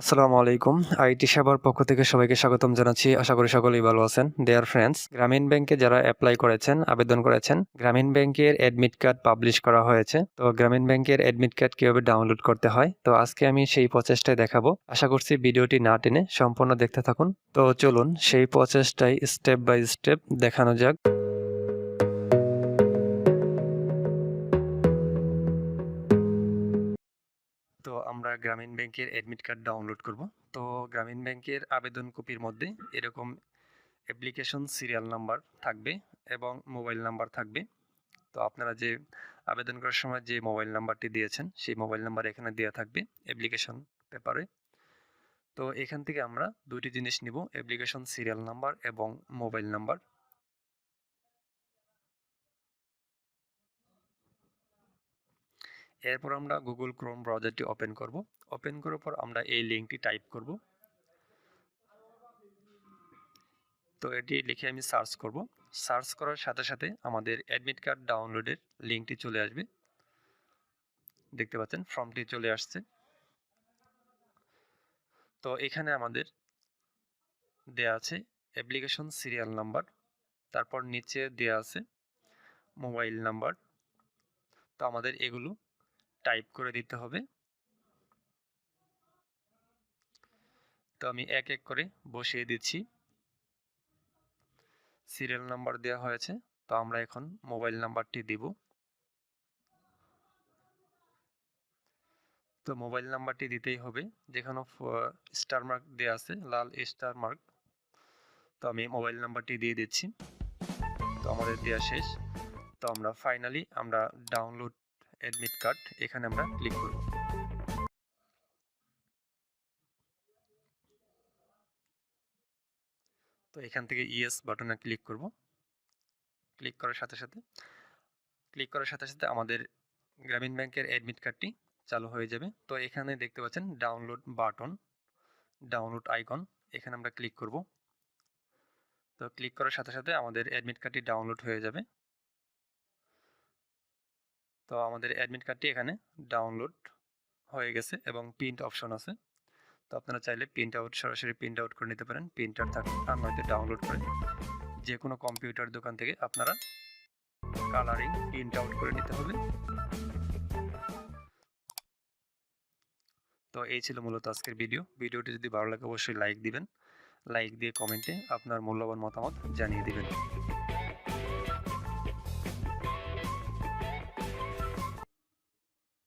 আসসালামু আলাইকুম। আইটি সেবার পক্ষ থেকে সবাইকে স্বাগতম জানাচ্ছি। আশা করি সকলেই ভালো আছেন। দেয়ার ফ্রেন্ডস গ্রামীণ ব্যাংকে যারা অ্যাপ্লাই করেছেন, আবেদন করেছেন, গ্রামীণ ব্যাংকের অ্যাডমিট কার্ড পাবলিশ করা হয়েছে। তো গ্রামীণ ব্যাংকের অ্যাডমিট কার্ড কীভাবে ডাউনলোড করতে হয়? তো আজকে আমি সেই প্রচেষ্টায় দেখাবো। আশা করছি ভিডিওটি না টেনে সম্পূর্ণ দেখতে থাকুন। তো চলুন সেই প্রচেষ্টায় স্টেপ বাই স্টেপ দেখানো যাক। তো আমরা গ্রামীণ ব্যাংকের অ্যাডমিট কার্ড ডাউনলোড করব। তো গ্রামীণ ব্যাংকের আবেদন কপির মধ্যে এরকম অ্যাপ্লিকেশন সিরিয়াল নাম্বার থাকবে এবং মোবাইল নাম্বার থাকবে। তো আপনারা যে আবেদন করার সময় যে মোবাইল নাম্বারটি দিয়েছেন, সেই মোবাইল নাম্বার এখানে দেওয়া থাকবে অ্যাপ্লিকেশন পেপারে তো এখান থেকে আমরা দুইটি জিনিস নিব অ্যাপ্লিকেশন সিরিয়াল নাম্বার এবং মোবাইল নাম্বার এরপর আমরা গুগল ক্রোম ব্রাউজারটি ওপেন করব। ওপেন করার পর আমরা এই লিঙ্কটি টাইপ করব। তো এটি লিখে আমি সার্চ করব। সার্চ করার সাথে সাথে আমাদের অ্যাডমিট কার্ড ডাউনলোডের লিঙ্কটি চলে আসবে। দেখতে পাচ্ছেন ফর্মটি চলে আসছে। তো এখানে আমাদের দেয়া আছে অ্যাপ্লিকেশন সিরিয়াল নাম্বার তারপর নিচে দেয়া আছে মোবাইল নাম্বার তো আমাদের এগুলো টাইপ করে দিতে হবে। তো আমি এক এক করে বসিয়ে দিচ্ছি। সিরিয়াল নাম্বার দেওয়া হয়েছে, তো আমরা এখন মোবাইল নাম্বারটি দিব। তো মোবাইল নাম্বারটি দিতেই হবে, যেখানে স্টার মার্ক দেওয়া আছে, লাল স্টার মার্ক। তো আমি মোবাইল নাম্বারটি দিয়ে দিচ্ছি। তো আমাদের দেওয়া শেষ। তো আমরা ফাইনালি আমরা ডাউনলোড অ্যাডমিট কার্ড এখানে আমরা ক্লিক করব। তো এখান থেকে ইয়েস বাটনে ক্লিক করব। ক্লিক করার সাথে সাথে ক্লিক করার সাথে সাথে আমাদের গ্রামীণ ব্যাংকের অ্যাডমিট কার্ডটি চালু হয়ে যাবে। তো এখানে দেখতে পাচ্ছেন ডাউনলোড বাটন ডাউনলোড আইকন এখানে আমরা ক্লিক করব। তো ক্লিক করার সাথে সাথে আমাদের অ্যাডমিট কার্ডটি ডাউনলোড হয়ে যাবে। তো আমাদের অ্যাডমিট কার্ডটি এখানে ডাউনলোড হয়ে গেছে এবং প্রিন্ট অপশন আছে। তো আপনারা চাইলে প্রিন্ট আউট সরাসরি প্রিন্ট আউট করে নিতে পারেন। প্রিন্টার থাকে আর নয়তো ডাউনলোড করে যে কোনো কম্পিউটার দোকান থেকে আপনারা কালারিং প্রিন্ট আউট করে নিতে হবে। তো এই ছিল মূলত আজকের ভিডিও ভিডিওটি যদি ভালো লাগে অবশ্যই লাইক দিবেন। লাইক দিয়ে কমেন্টে আপনার মূল্যবান মতামত জানিয়ে দিবেন।